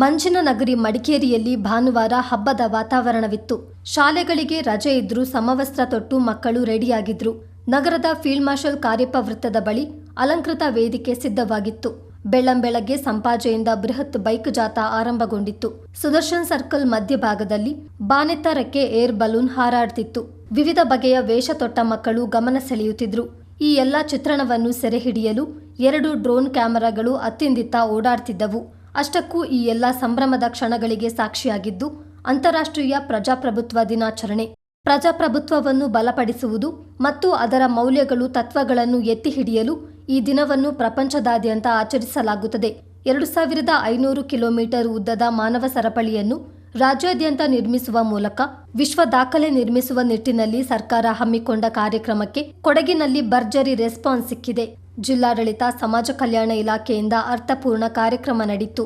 ಮಂಜಿನ ನಗರಿ ಮಡಿಕೇರಿಯಲ್ಲಿ ಭಾನುವಾರ ಹಬ್ಬದ ವಾತಾವರಣವಿತ್ತು. ಶಾಲೆಗಳಿಗೆ ರಜೆ ಇದ್ರೂ ಸಮವಸ್ತ್ರ ತೊಟ್ಟು ಮಕ್ಕಳು ರೆಡಿಯಾಗಿದ್ರು. ನಗರದ ಫೀಲ್ಡ್ ಮಾರ್ಷಲ್ ಕಾರ್ಯಪ್ಪ ವೃತ್ತದ ಬಳಿ ಅಲಂಕೃತ ವೇದಿಕೆ ಸಿದ್ಧವಾಗಿತ್ತು. ಬೆಳ್ಳಂಬೆಳಗ್ಗೆ ಸಂಪಾಜೆಯಿಂದ ಬೃಹತ್ ಬೈಕ್ ಜಾಥಾ ಆರಂಭಗೊಂಡಿತ್ತು. ಸುದರ್ಶನ್ ಸರ್ಕಲ್ ಮಧ್ಯಭಾಗದಲ್ಲಿ ಬಾನೆತ್ತರಕ್ಕೆ ಏರ್ ಬಲೂನ್ ಹಾರಾಡ್ತಿತ್ತು. ವಿವಿಧ ಬಗೆಯ ವೇಷ ತೊಟ್ಟ ಮಕ್ಕಳು ಗಮನ ಸೆಳೆಯುತ್ತಿದ್ರು. ಈ ಎಲ್ಲ ಚಿತ್ರಣವನ್ನು ಸೆರೆಹಿಡಿಯಲು ಎರಡು ಡ್ರೋನ್ ಕ್ಯಾಮೆರಾಗಳು ಅತ್ತಿಂದಿತ್ತ ಓಡಾಡ್ತಿದ್ದವು. ಅಷ್ಟಕ್ಕೂ ಈ ಎಲ್ಲ ಸಂಭ್ರಮದ ಕ್ಷಣಗಳಿಗೆ ಸಾಕ್ಷಿಯಾಗಿದ್ದು ಅಂತಾರಾಷ್ಟ್ರೀಯ ಪ್ರಜಾಪ್ರಭುತ್ವ ದಿನಾಚರಣೆ. ಪ್ರಜಾಪ್ರಭುತ್ವವನ್ನು ಬಲಪಡಿಸುವುದು ಮತ್ತು ಅದರ ಮೌಲ್ಯಗಳು ತತ್ವಗಳನ್ನು ಎತ್ತಿ ಹಿಡಿಯಲು ಈ ದಿನವನ್ನು ಪ್ರಪಂಚದಾದ್ಯಂತ ಆಚರಿಸಲಾಗುತ್ತದೆ. ಎರಡು ಸಾವಿರದ ಐನೂರು ಕಿಲೋಮೀಟರ್ ಉದ್ದದ ಮಾನವ ಸರಪಳಿಯನ್ನು ರಾಜ್ಯಾದ್ಯಂತ ನಿರ್ಮಿಸುವ ಮೂಲಕ ವಿಶ್ವ ದಾಖಲೆ ನಿರ್ಮಿಸುವ ನಿಟ್ಟಿನಲ್ಲಿ ಸರ್ಕಾರ ಹಮ್ಮಿಕೊಂಡ ಕಾರ್ಯಕ್ರಮಕ್ಕೆ ಕೊಡಗಿನಲ್ಲಿ ಭರ್ಜರಿ ರೆಸ್ಪಾನ್ಸ್ ಸಿಕ್ಕಿದೆ. ಜಿಲ್ಲಾಡಳಿತ ಸಮಾಜ ಕಲ್ಯಾಣ ಇಲಾಖೆಯಿಂದ ಅರ್ಥಪೂರ್ಣ ಕಾರ್ಯಕ್ರಮ ನಡೆಯಿತು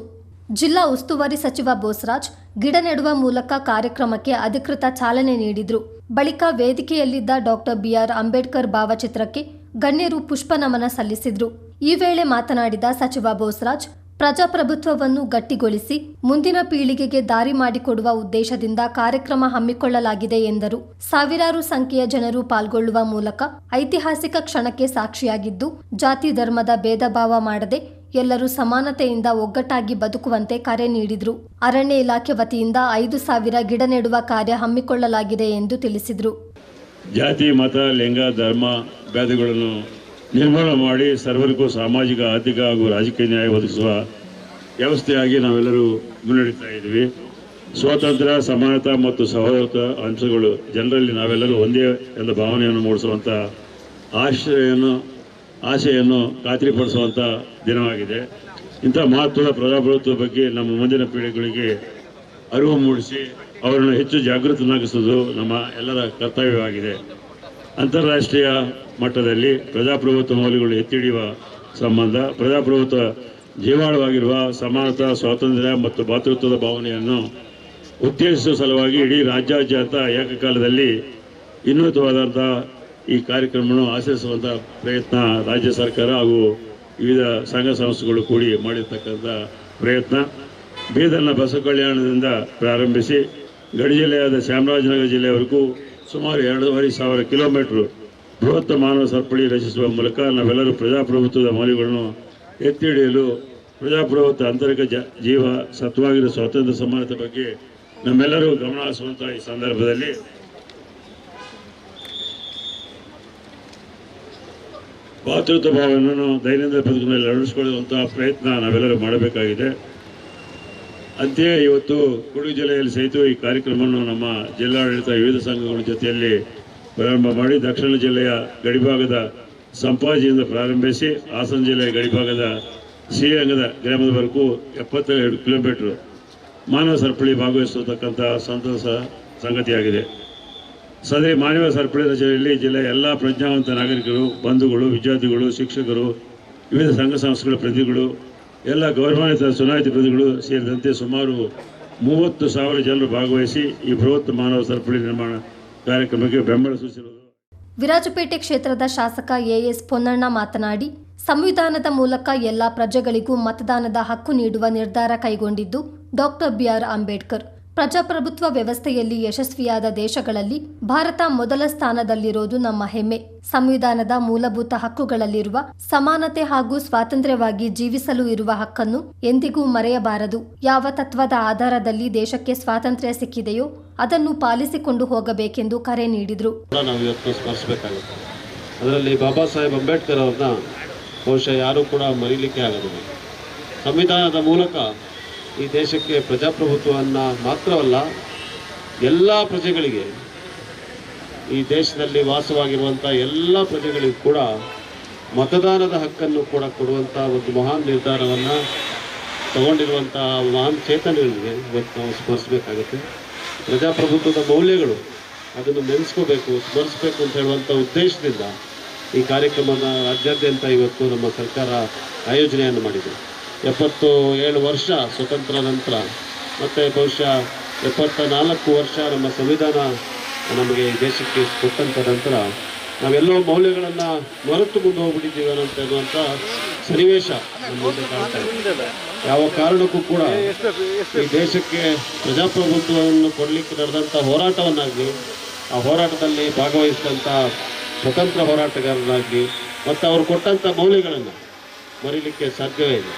ಜಿಲ್ಲಾ ಉಸ್ತುವಾರಿ ಸಚಿವ ಬೋಸರಾಜ್ ಗಿಡ ನೆಡುವ ಮೂಲಕ ಕಾರ್ಯಕ್ರಮಕ್ಕೆ ಅಧಿಕೃತ ಚಾಲನೆ ನೀಡಿದ್ರು. ಬಳಿಕ ವೇದಿಕೆಯಲ್ಲಿದ್ದ ಡಾಕ್ಟರ್ ಬಿಆರ್ ಅಂಬೇಡ್ಕರ್ ಭಾವಚಿತ್ರಕ್ಕೆ ಗಣ್ಯರು ಪುಷ್ಪ ನಮನ ಸಲ್ಲಿಸಿದ್ರು. ಈ ವೇಳೆ ಮಾತನಾಡಿದ ಸಚಿವ ಬೋಸರಾಜ್ ಪ್ರಜಾಪ್ರಭುತ್ವವನ್ನು ಗಟ್ಟಿಗೊಳಿಸಿ ಮುಂದಿನ ಪೀಳಿಗೆಗೆ ದಾರಿ ಮಾಡಿಕೊಡುವ ಉದ್ದೇಶದಿಂದ ಕಾರ್ಯಕ್ರಮ ಹಮ್ಮಿಕೊಳ್ಳಲಾಗಿದೆ ಎಂದರು. ಸಾವಿರಾರು ಸಂಖ್ಯೆಯ ಜನರು ಪಾಲ್ಗೊಳ್ಳುವ ಮೂಲಕ ಐತಿಹಾಸಿಕ ಕ್ಷಣಕ್ಕೆ ಸಾಕ್ಷಿಯಾಗಿದ್ದು, ಜಾತಿ ಧರ್ಮದ ಭೇದ ಭಾವ ಮಾಡದೆ ಎಲ್ಲರೂ ಸಮಾನತೆಯಿಂದ ಒಗ್ಗಟ್ಟಾಗಿ ಬದುಕುವಂತೆ ಕರೆ ನೀಡಿದರು. ಅರಣ್ಯ ಇಲಾಖೆ ವತಿಯಿಂದ ಐದು ಸಾವಿರ ಗಿಡ ನೆಡುವ ಕಾರ್ಯ ಹಮ್ಮಿಕೊಳ್ಳಲಾಗಿದೆ ಎಂದು ತಿಳಿಸಿದರು. ಜಾತಿ, ಮತ, ಲಿಂಗ, ಧರ್ಮ, ಭೇದಗಳನ್ನು ನಿರ್ಮೂಲನೆ ಮಾಡಿ ಸರ್ವರಿಗೂ ಸಾಮಾಜಿಕ, ಆರ್ಥಿಕ ಹಾಗೂ ರಾಜಕೀಯ ನ್ಯಾಯ ಒದಗಿಸುವ ವ್ಯವಸ್ಥೆಯಾಗಿ ನಾವೆಲ್ಲರೂ ಮುನ್ನಡೀತಾ ಇದ್ದೀವಿ. ಸ್ವಾತಂತ್ರ್ಯ, ಸಮಾನತೆ ಮತ್ತು ಸಹೋದರತ್ವ ಅಂಶಗಳು ಜನರಲ್ಲಿ ನಾವೆಲ್ಲರೂ ಒಂದೇ ಎಂಬ ಭಾವನೆಯನ್ನು ಮೂಡಿಸುವಂಥ ಆಶ್ರಯನ್ನು ಆಶೆಯನ್ನು ಖಾತ್ರಿಪಡಿಸುವಂಥ ದಿನವಾಗಿದೆ. ಇಂಥ ಮಹತ್ವದ ಪ್ರಜಾಪ್ರಭುತ್ವ ಬಗ್ಗೆ ನಮ್ಮ ಮುಂದಿನ ಪೀಳಿಗೆಗಳಿಗೆ ಅರಿವು ಮೂಡಿಸಿ ಅವರನ್ನು ಹೆಚ್ಚು ಜಾಗೃತನಾಗಿಸುವುದು ನಮ್ಮ ಎಲ್ಲರ ಕರ್ತವ್ಯವಾಗಿದೆ. ಅಂತಾರಾಷ್ಟ್ರೀಯ ಮಟ್ಟದಲ್ಲಿ ಪ್ರಜಾಪ್ರಭುತ್ವ ಮೌಲ್ಯಗಳು ಎತ್ತಿ ಹಿಡಿಯುವ ಸಂಬಂಧ, ಪ್ರಜಾಪ್ರಭುತ್ವ ಜೀವಾಳವಾಗಿರುವ ಸಮಾನತಾ, ಸ್ವಾತಂತ್ರ್ಯ ಮತ್ತು ಭಾತೃತ್ವದ ಭಾವನೆಯನ್ನು ಉತ್ತೇಜಿಸುವ ಸಲುವಾಗಿ ಇಡೀ ರಾಜ್ಯಾದ್ಯಂತ ಏಕಕಾಲದಲ್ಲಿ ಇನ್ನೂತವಾದಂಥ ಈ ಕಾರ್ಯಕ್ರಮವನ್ನು ಆಚರಿಸುವಂಥ ಪ್ರಯತ್ನ ರಾಜ್ಯ ಸರ್ಕಾರ ಹಾಗೂ ವಿವಿಧ ಸಂಘ ಸಂಸ್ಥೆಗಳು ಕೂಡಿ ಮಾಡಿರ್ತಕ್ಕಂಥ ಪ್ರಯತ್ನ. ಬೀದರ್ನ ಬಸವ ಕಲ್ಯಾಣದಿಂದ ಪ್ರಾರಂಭಿಸಿ ಗಡಿ ಜಿಲ್ಲೆಯಾದ ಚಾಮರಾಜನಗರ ಜಿಲ್ಲೆಯವರೆಗೂ ಸುಮಾರು ಎರಡೂವರೆ ಸಾವಿರ ಕಿಲೋಮೀಟರ್ ಬೃಹತ್ ಮಾನವ ಸರಪಳಿ ರಚಿಸುವ ಮೂಲಕ ನಾವೆಲ್ಲರೂ ಪ್ರಜಾಪ್ರಭುತ್ವದ ಮೌಲ್ಯಗಳನ್ನು ಎತ್ತಿ ಹಿಡಿಯಲು ಪ್ರಜಾಪ್ರಭುತ್ವ ಆಂತರಿಕ ಜೀವ ಸತ್ವಾಗಿರೋ ಸ್ವಾತಂತ್ರ್ಯ ಸಮಾನತೆ ಬಗ್ಗೆ ನಮ್ಮೆಲ್ಲರೂ ಗಮನ ಹರಿಸುವಂಥ ಈ ಸಂದರ್ಭದಲ್ಲಿ ಭಾತೃತ್ವ ಭಾವನೆಯನ್ನು ದೈನಂದಿನ ಬದುಕಿನಲ್ಲಿ ಅಳವಡಿಸಿಕೊಳ್ಳುವಂತಹ ಪ್ರಯತ್ನ ನಾವೆಲ್ಲರೂ ಮಾಡಬೇಕಾಗಿದೆ. ಅಂತೆಯೇ ಇವತ್ತು ಕೊಡಗು ಜಿಲ್ಲೆಯಲ್ಲಿ ಸಹಿತ ಈ ಕಾರ್ಯಕ್ರಮವನ್ನು ನಮ್ಮ ಜಿಲ್ಲಾಡಳಿತ ವಿವಿಧ ಸಂಘಗಳ ಜೊತೆಯಲ್ಲಿ ಪ್ರಾರಂಭ ಮಾಡಿ ದಕ್ಷಿಣ ಜಿಲ್ಲೆಯ ಗಡಿಭಾಗದ ಸಂಪಾಜಿಯಿಂದ ಪ್ರಾರಂಭಿಸಿ ಹಾಸನ ಜಿಲ್ಲೆಯ ಗಡಿಭಾಗದ ಶ್ರೀರಂಗದ ಗ್ರಾಮದವರೆಗೂ ಎಪ್ಪತ್ತೆರಡು ಕಿಲೋಮೀಟರ್ ಮಾನವ ಸರಪಳಿ ಭಾಗವಹಿಸತಕ್ಕಂಥ ಸಂತಸ ಸಂಗತಿಯಾಗಿದೆ. ಸದರಿ ಮಾನವ ಸರಪಳಿ ರಚನೆಯಲ್ಲಿ ಜಿಲ್ಲೆಯ ಎಲ್ಲ ಪ್ರಜ್ಞಾವಂತ ನಾಗರಿಕರು, ಬಂಧುಗಳು, ವಿದ್ಯಾರ್ಥಿಗಳು, ಶಿಕ್ಷಕರು, ವಿವಿಧ ಸಂಘ ಸಂಸ್ಥೆಗಳ ಪ್ರತಿಗಳು ಎಲ್ಲ ಗೌರವಾನ್ವಿತ ಚುನಾಯಿತ ಪ್ರತಿಗಳು ಸೇರಿದಂತೆ ಸುಮಾರು ಮೂವತ್ತು ಸಾವಿರ ಜನರು ಭಾಗವಹಿಸಿ ಈ ಬೃಹತ್ ಮಾನವ ಸರಪಳಿ ನಿರ್ಮಾಣ ಕಾರ್ಯಕ್ರಮಕ್ಕೆ ಬೆಂಬಲ ಸೂಚಿಸಿರುವುದು. ವಿರಾಜಪೇಟೆ ಕ್ಷೇತ್ರದ ಶಾಸಕ ಎಎಸ್ ಪೊನ್ನಣ್ಣ ಮಾತನಾಡಿ, ಸಂವಿಧಾನದ ಮೂಲಕ ಎಲ್ಲ ಪ್ರಜೆಗಳಿಗೂ ಮತದಾನದ ಹಕ್ಕು ನೀಡುವ ನಿರ್ಧಾರ ಕೈಗೊಂಡಿದ್ದು ಡಾಕ್ಟರ್ ಬಿಆರ್ ಅಂಬೇಡ್ಕರ್. ಪ್ರಜಾಪ್ರಭುತ್ವ ವ್ಯವಸ್ಥೆಯಲ್ಲಿ ಯಶಸ್ವಿಯಾದ ದೇಶಗಳಲ್ಲಿ ಭಾರತ ಮೊದಲ ಸ್ಥಾನದಲ್ಲಿರೋದು ನಮ್ಮ ಹೆಮ್ಮೆ. ಸಂವಿಧಾನದ ಮೂಲಭೂತ ಹಕ್ಕುಗಳಲ್ಲಿರುವ, ಸಮಾನತೆ ಹಾಗೂ ಸ್ವಾತಂತ್ರ್ಯವಾಗಿ ಜೀವಿಸಲು ಇರುವ ಹಕ್ಕನ್ನು ಎಂದಿಗೂ ಮರೆಯಬಾರದು. ಯಾವ ತತ್ವದ ಆಧಾರದಲ್ಲಿ ದೇಶಕ್ಕೆ ಸ್ವಾತಂತ್ರ್ಯ ಸಿಕ್ಕಿದೆಯೋ, ಅದನ್ನು ಪಾಲಿಸಿಕೊಂಡು ಹೋಗಬೇಕೆಂದು ಕರೆ ನೀಡಿದರು. ಅದರಲ್ಲಿ ಬಾಬಾ ಸಾಹೇಬ್ ಅಂಬೇಡ್ಕರ್ ಅವ್ರನ್ನ ಬಹುಶಃ ಯಾರೂ ಕೂಡ ಮರೀಲಿಕ್ಕೆ ಸಂವಿಧಾನದ ಮೂಲಕ ಈ ದೇಶಕ್ಕೆ ಪ್ರಜಾಪ್ರಭುತ್ವವನ್ನು ಮಾತ್ರವಲ್ಲ, ಎಲ್ಲ ಪ್ರಜೆಗಳಿಗೆ, ಈ ದೇಶದಲ್ಲಿ ವಾಸವಾಗಿರುವಂಥ ಎಲ್ಲ ಪ್ರಜೆಗಳಿಗೂ ಕೂಡ ಮತದಾನದ ಹಕ್ಕನ್ನು ಕೂಡ ಕೊಡುವಂಥ ಒಂದು ಮಹಾನ್ ನಿರ್ಧಾರವನ್ನು ತಗೊಂಡಿರುವಂಥ ಮಹಾನ್ ಚೇತನಗಳಿಗೆ ಇವತ್ತು ನಾವು ಸ್ಮರಿಸಬೇಕಾಗುತ್ತೆ. ಪ್ರಜಾಪ್ರಭುತ್ವದ ಮೌಲ್ಯಗಳು ಅದನ್ನು ನೆನೆಸ್ಕೋಬೇಕು, ಸ್ಮರಿಸಬೇಕು ಅಂತ ಹೇಳುವಂಥ ಉದ್ದೇಶದಿಂದ ಈ ಕಾರ್ಯಕ್ರಮನ ರಾಜ್ಯಾದ್ಯಂತ ಇವತ್ತು ನಮ್ಮ ಸರ್ಕಾರ ಆಯೋಜನೆಯನ್ನು ಮಾಡಿದೆ. ಎಪ್ಪತ್ತು ಏಳು ವರ್ಷ ಸ್ವತಂತ್ರ ನಂತರ, ಮತ್ತು ಬಹುಶಃ ಎಪ್ಪತ್ತ ನಾಲ್ಕು ವರ್ಷ ನಮ್ಮ ಸಂವಿಧಾನ ನಮಗೆ ದೇಶಕ್ಕೆ ಕೊಟ್ಟಂಥ ನಂತರ ನಾವೆಲ್ಲೋ ಮೌಲ್ಯಗಳನ್ನು ಮರೆತುಕೊಂಡು ಹೋಗ್ಬಿಟ್ಟಿದ್ದೀವಿ ಇರುವಂಥ ಸನ್ನಿವೇಶ ಇದೆ. ಯಾವ ಕಾರಣಕ್ಕೂ ಕೂಡ ಈ ದೇಶಕ್ಕೆ ಪ್ರಜಾಪ್ರಭುತ್ವವನ್ನು ಕೊಡಲಿಕ್ಕೆ ನಡೆದಂಥ ಹೋರಾಟವನ್ನಾಗಲಿ, ಆ ಹೋರಾಟದಲ್ಲಿ ಭಾಗವಹಿಸಿದಂಥ ಸ್ವತಂತ್ರ ಹೋರಾಟಗಾರರಾಗಲಿ, ಮತ್ತು ಅವರು ಕೊಟ್ಟಂಥ ಮೌಲ್ಯಗಳನ್ನು ಮರೀಲಿಕ್ಕೆ ಸಾಧ್ಯವೇ ಇಲ್ಲ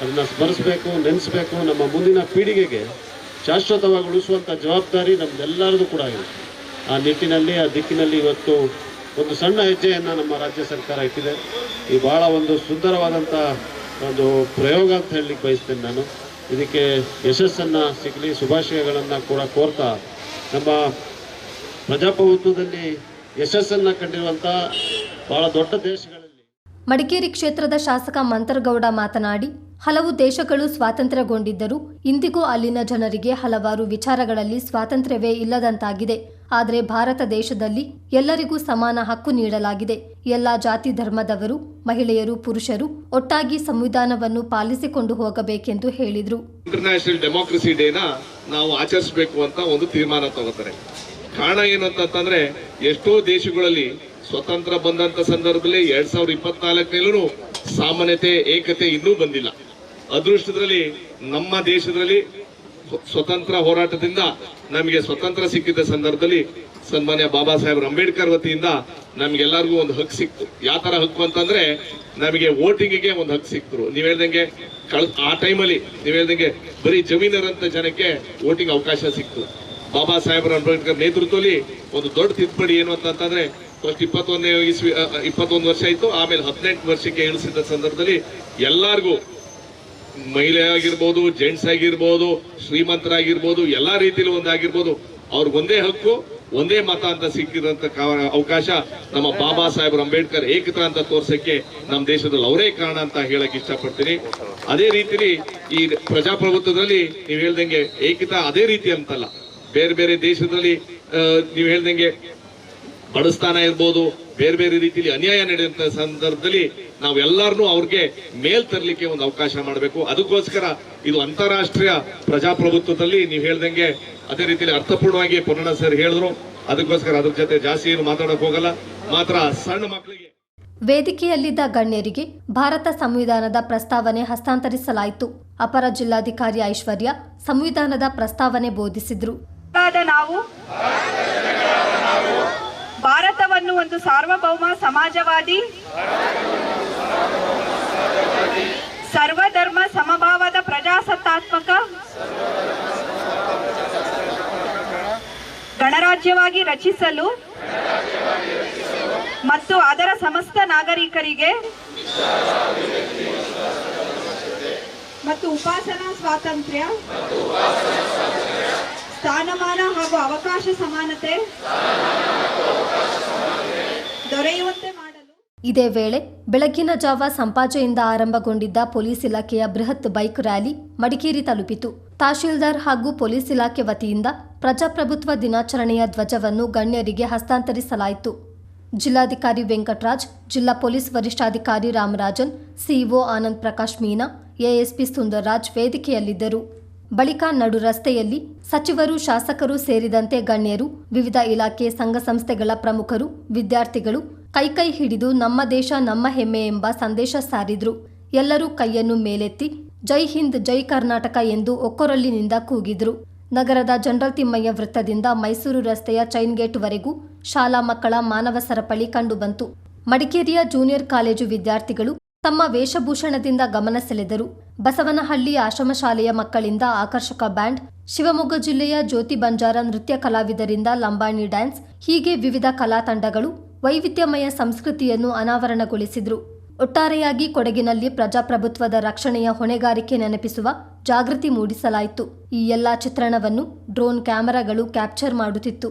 ಅದನ್ನು ಸ್ಮರಿಸಬೇಕು, ನೆನೆಸಬೇಕು ನಮ್ಮ ಮುಂದಿನ ಪೀಳಿಗೆಗೆ ಶಾಶ್ವತವಾಗಿ ಉಳಿಸುವಂಥ ಜವಾಬ್ದಾರಿ ನಮ್ದೆಲ್ಲರದು ಕೂಡ ಇದೆ. ಆ ನಿಟ್ಟಿನಲ್ಲಿ, ಆ ದಿಕ್ಕಿನಲ್ಲಿ ಇವತ್ತು ಒಂದು ಸಣ್ಣ ಹೆಜ್ಜೆಯನ್ನು ನಮ್ಮ ರಾಜ್ಯ ಸರ್ಕಾರ ಇಟ್ಟಿದೆ. ಈ ಭಾಳ ಒಂದು ಸುಂದರವಾದಂಥ ಒಂದು ಪ್ರಯೋಗ ಅಂತ ಹೇಳಲಿಕ್ಕೆ ಬಯಸ್ತೇನೆ ನಾನು. ಇದಕ್ಕೆ ಯಶಸ್ಸನ್ನು ಸಿಗಲಿ, ಶುಭಾಶಯಗಳನ್ನು ಕೂಡ ಕೋರ್ತಾ ನಮ್ಮ ಪ್ರಜಾಪ್ರಭುತ್ವದಲ್ಲಿ ಯಶಸ್ಸನ್ನು ಕಂಡಿರುವಂಥ ಭಾಳ ದೊಡ್ಡ ದೇಶಗಳಲ್ಲಿ. ಮಡಿಕೇರಿ ಕ್ಷೇತ್ರದ ಶಾಸಕ ಮಂತರಗೌಡ ಮಾತನಾಡಿ ಹಲವು ದೇಶಗಳು ಸ್ವಾತಂತ್ರ್ಯಗೊಂಡಿದ್ದರೂ ಇಂದಿಗೂ ಅಲ್ಲಿನ ಜನರಿಗೆ ಹಲವಾರು ವಿಚಾರಗಳಲ್ಲಿ ಸ್ವಾತಂತ್ರ್ಯವೇ ಇಲ್ಲದಂತಾಗಿದೆ. ಆದರೆ ಭಾರತ ದೇಶದಲ್ಲಿ ಎಲ್ಲರಿಗೂ ಸಮಾನ ಹಕ್ಕು ನೀಡಲಾಗಿದೆ. ಎಲ್ಲ ಜಾತಿ ಧರ್ಮದವರು, ಮಹಿಳೆಯರು, ಪುರುಷರು ಒಟ್ಟಾಗಿ ಸಂವಿಧಾನವನ್ನು ಪಾಲಿಸಿಕೊಂಡು ಹೋಗಬೇಕೆಂದು ಹೇಳಿದರು. ಇಂಟರ್ನ್ಯಾಷನಲ್ ಡೆಮೋಕ್ರಸಿ ಡೇನ ನಾವು ಆಚರಿಸಬೇಕು ಅಂತ ಒಂದು ತೀರ್ಮಾನ ತಗೋತಾರೆ. ಕಾರಣ ಏನು ಅಂತಂದ್ರೆ, ಎಷ್ಟೋ ದೇಶಗಳಲ್ಲಿ ಸ್ವತಂತ್ರ ಬಂದಂತ ಸಂದರ್ಭದಲ್ಲಿ ಎರಡ್ ಸಾವಿರದ ಇಪ್ಪತ್ನಾಲ್ಕನೇಲೂ ಸಾಮಾನ್ಯತೆ, ಏಕತೆ ಇನ್ನೂ ಬಂದಿಲ್ಲ. ಅದೃಷ್ಟದಲ್ಲಿ ನಮ್ಮ ದೇಶದಲ್ಲಿ ಸ್ವ- ಸ್ವತಂತ್ರ ಹೋರಾಟದಿಂದ ನಮಗೆ ಸ್ವತಂತ್ರ ಸಿಕ್ಕಿದ ಸಂದರ್ಭದಲ್ಲಿ ಸನ್ಮಾನ್ಯ ಬಾಬಾ ಸಾಹೇಬ್ ಅಂಬೇಡ್ಕರ್ ವತಿಯಿಂದ ನಮ್ಗೆಲ್ಲರಿಗೂ ಒಂದು ಹಕ್ಕು ಸಿಕ್ತು. ಯಾವ ತರ ಹಕ್ಕು ಅಂತಂದ್ರೆ, ನಮಗೆ ವೋಟಿಂಗಿಗೆ ಒಂದು ಹಕ್ಕು ಸಿಕ್ತರು. ನೀವ್ ಹೇಳ್ದಂಗೆ ಕಳ್, ಆ ಟೈಮಲ್ಲಿ ನೀವ್ ಹೇಳ್ದಂಗೆ ಬರೀ ಜಮೀನರಂತ ಜನಕ್ಕೆ ವೋಟಿಂಗ್ ಅವಕಾಶ ಸಿಕ್ತು. ಬಾಬಾ ಸಾಹೇಬ್ ಅಂಬೇಡ್ಕರ್ ನೇತೃತ್ವದಲ್ಲಿ ಒಂದು ದೊಡ್ಡ ತಿದ್ದುಪಡಿ ಏನು ಅಂತಂದ್ರೆ, ಫಸ್ಟ್ ಇಪ್ಪತ್ತೊಂದನೇ ಇಸ್ವಿ ಇಪ್ಪತ್ತೊಂದು ವರ್ಷ ಇತ್ತು. ಆಮೇಲೆ ಹದಿನೆಂಟು ವರ್ಷಕ್ಕೆ ಇಳಿಸಿದ ಸಂದರ್ಭದಲ್ಲಿ ಎಲ್ಲಾರ್ಗೂ ಮಹಿಳೆ ಆಗಿರ್ಬೋದು ಜೆಂಟ್ಸ್ ಆಗಿರ್ಬೋದು, ಶ್ರೀಮಂತರಾಗಿರ್ಬೋದು, ಎಲ್ಲಾ ರೀತಿಯಲ್ಲಿ ಒಂದಾಗಿರ್ಬೋದು ಅವ್ರಿಗೊಂದೇ ಹಕ್ಕು, ಒಂದೇ ಮತ ಅಂತ ಸಿಕ್ಕಿದಂತ ಅವಕಾಶ ನಮ್ಮ ಬಾಬಾ ಸಾಹೇಬ್ ಅಂಬೇಡ್ಕರ್ ಏಕತಾ ಅಂತ ತೋರ್ಸಕ್ಕೆ ನಮ್ಮ ದೇಶದಲ್ಲಿ ಅವರೇ ಕಾರಣ ಅಂತ ಹೇಳಕ್ ಇಷ್ಟಪಡ್ತೀನಿ. ಅದೇ ರೀತಿಲಿ ಈ ಪ್ರಜಾಪ್ರಭುತ್ವದಲ್ಲಿ ನೀವು ಹೇಳ್ದಂಗೆ ಏಕತಾ ಅದೇ ರೀತಿ ಅಂತಲ್ಲ. ಬೇರೆ ಬೇರೆ ದೇಶದಲ್ಲಿ ನೀವು ಹೇಳ್ದಂಗೆ ಬಡಸ್ತಾನ ಇರ್ಬೋದು, ಬೇರೆ ಬೇರೆ ರೀತಿಯಲ್ಲಿ ಅನ್ಯಾಯ ನಡೆಯುವಂತ ಸಂದರ್ಭದಲ್ಲಿ ನಾವೆಲ್ಲರನ್ನೂ ಅವ್ರಿಗೆ ಮೇಲ್ ತರಲಿಕ್ಕೆ ಒಂದು ಅವಕಾಶ ಮಾಡಬೇಕು. ಅದಕ್ಕೋಸ್ಕರ ಇದು ಅಂತಾರಾಷ್ಟ್ರೀಯ ಪ್ರಜಾಪ್ರಭುತ್ವದಲ್ಲಿ ನೀವು ಹೇಳ್ದಂಗೆ ಅದೇ ರೀತಿಯಲ್ಲಿ ಅರ್ಥಪೂರ್ಣವಾಗಿ ಪೂರ್ಣ ಸರ್ ಹೇಳಿದ್ರು. ಅದಕ್ಕೋಸ್ಕರ ಅದ್ರ ಜೊತೆ ಜಾಸ್ತಿ ಏನು ಮಾತಾಡಕ್ ಹೋಗಲ್ಲ. ಮಾತ್ರ ಸಣ್ಣ ಮಕ್ಕಳಿಗೆ ವೇದಿಕೆಯಲ್ಲಿದ್ದ ಗಣ್ಯರಿಗೆ ಭಾರತ ಸಂವಿಧಾನದ ಪ್ರಸ್ತಾವನೆ ಹಸ್ತಾಂತರಿಸಲಾಯಿತು. ಅಪರ ಜಿಲ್ಲಾಧಿಕಾರಿ ಐಶ್ವರ್ಯ ಸಂವಿಧಾನದ ಪ್ರಸ್ತಾವನೆ ಬೋಧಿಸಿದ್ರು. ನಾವು ಭಾರತವನ್ನು ಒಂದು ಸಾರ್ವಭೌಮ ಸಮಾಜವಾದಿ ಸರ್ವಧರ್ಮ ಸಮಭಾವದ ಪ್ರಜಾಸತ್ತಾತ್ಮಕ ಗಣರಾಜ್ಯವಾಗಿ ರಚಿಸಲು ಮತ್ತು ಅದರ ಸಮಸ್ತ ನಾಗರಿಕರಿಗೆ ಮತ್ತು ಉಪಾಸನಾ ಸ್ವಾತಂತ್ರ್ಯ ಸ್ಥಾನಮಾನ ಹಾಗೂ ಅವಕಾಶ ಸಮಾನತೆ ದೊರೆಯುವಂತೆ ಇದೇ ವೇಳೆ ಬೆಳಗ್ಗಿನ ಜಾವ ಸಂಪಾಜೆಯಿಂದ ಆರಂಭಗೊಂಡಿದ್ದ ಪೊಲೀಸ್ ಇಲಾಖೆಯ ಬೃಹತ್ ಬೈಕ್ ರ್ಯಾಲಿ ಮಡಿಕೇರಿ ತಲುಪಿತು. ತಹಶೀಲ್ದಾರ್ ಹಾಗೂ ಪೊಲೀಸ್ ಇಲಾಖೆ ವತಿಯಿಂದ ಪ್ರಜಾಪ್ರಭುತ್ವ ದಿನಾಚರಣೆಯ ಧ್ವಜವನ್ನು ಗಣ್ಯರಿಗೆ ಹಸ್ತಾಂತರಿಸಲಾಯಿತು. ಜಿಲ್ಲಾಧಿಕಾರಿ ವೆಂಕಟರಾಜ್, ಜಿಲ್ಲಾ ಪೊಲೀಸ್ ವರಿಷ್ಠಾಧಿಕಾರಿ ರಾಮರಾಜನ್, ಸಿಇಒ ಆನಂದ್ ಪ್ರಕಾಶ್ ಮೀನಾ, ಎಎಸ್ಪಿ ಸುಂದರ್ರಾಜ್ ವೇದಿಕೆಯಲ್ಲಿದ್ದರು. ಬಳಿಕ ನಡು ರಸ್ತೆಯಲ್ಲಿ ಸಚಿವರು, ಶಾಸಕರು ಸೇರಿದಂತೆ ಗಣ್ಯರು, ವಿವಿಧ ಇಲಾಖೆ ಸಂಘ ಸಂಸ್ಥೆಗಳ ಪ್ರಮುಖರು, ವಿದ್ಯಾರ್ಥಿಗಳು ಕೈಕೈ ಹಿಡಿದು ನಮ್ಮ ದೇಶ ನಮ್ಮ ಹೆಮ್ಮೆ ಎಂಬ ಸಂದೇಶ ಸಾರಿದ್ರು. ಎಲ್ಲರೂ ಕೈಯನ್ನು ಮೇಲೆತ್ತಿ, ಜೈ ಹಿಂದ್, ಜೈ ಕರ್ನಾಟಕ ಎಂದು ಒಕ್ಕೊರಲ್ಲಿನಿಂದ ಕೂಗಿದ್ರು. ನಗರದ ಜನರಲ್ ತಿಮ್ಮಯ್ಯ ವೃತ್ತದಿಂದ ಮೈಸೂರು ರಸ್ತೆಯ ಚೈನ್ ಗೇಟ್ವರೆಗೂ ಶಾಲಾ ಮಕ್ಕಳ ಮಾನವ ಸರಪಳಿ ಕಂಡುಬಂತು. ಮಡಿಕೇರಿಯ ಜೂನಿಯರ್ ಕಾಲೇಜು ವಿದ್ಯಾರ್ಥಿಗಳು ತಮ್ಮ ವೇಷಭೂಷಣದಿಂದ ಗಮನ ಸೆಳೆದರು. ಬಸವನಹಳ್ಳಿ ಆಶ್ರಮ ಶಾಲೆಯ ಮಕ್ಕಳಿಂದ ಆಕರ್ಷಕ ಬ್ಯಾಂಡ್, ಶಿವಮೊಗ್ಗ ಜಿಲ್ಲೆಯ ಜ್ಯೋತಿ ಬಂಜಾರ ನೃತ್ಯ ಕಲಾವಿದರಿಂದ ಲಂಬಾಣಿ ಡ್ಯಾನ್ಸ್, ಹೀಗೆ ವಿವಿಧ ಕಲಾ ತಂಡಗಳು ವೈವಿಧ್ಯಮಯ ಸಂಸ್ಕೃತಿಯನ್ನು ಅನಾವರಣಗೊಳಿಸಿದ್ರು. ಒಟ್ಟಾರೆಯಾಗಿ ಕೊಡಗಿನಲ್ಲಿ ಪ್ರಜಾಪ್ರಭುತ್ವದ ರಕ್ಷಣೆಯ ಹೊಣೆಗಾರಿಕೆ ನೆನಪಿಸುವ ಜಾಗೃತಿ ಮೂಡಿಸಲಾಯಿತು. ಈ ಎಲ್ಲಾ ಚಿತ್ರಣವನ್ನು ಡ್ರೋನ್ ಕ್ಯಾಮೆರಾಗಳು ಕ್ಯಾಪ್ಚರ್ ಮಾಡುತ್ತಿತ್ತು.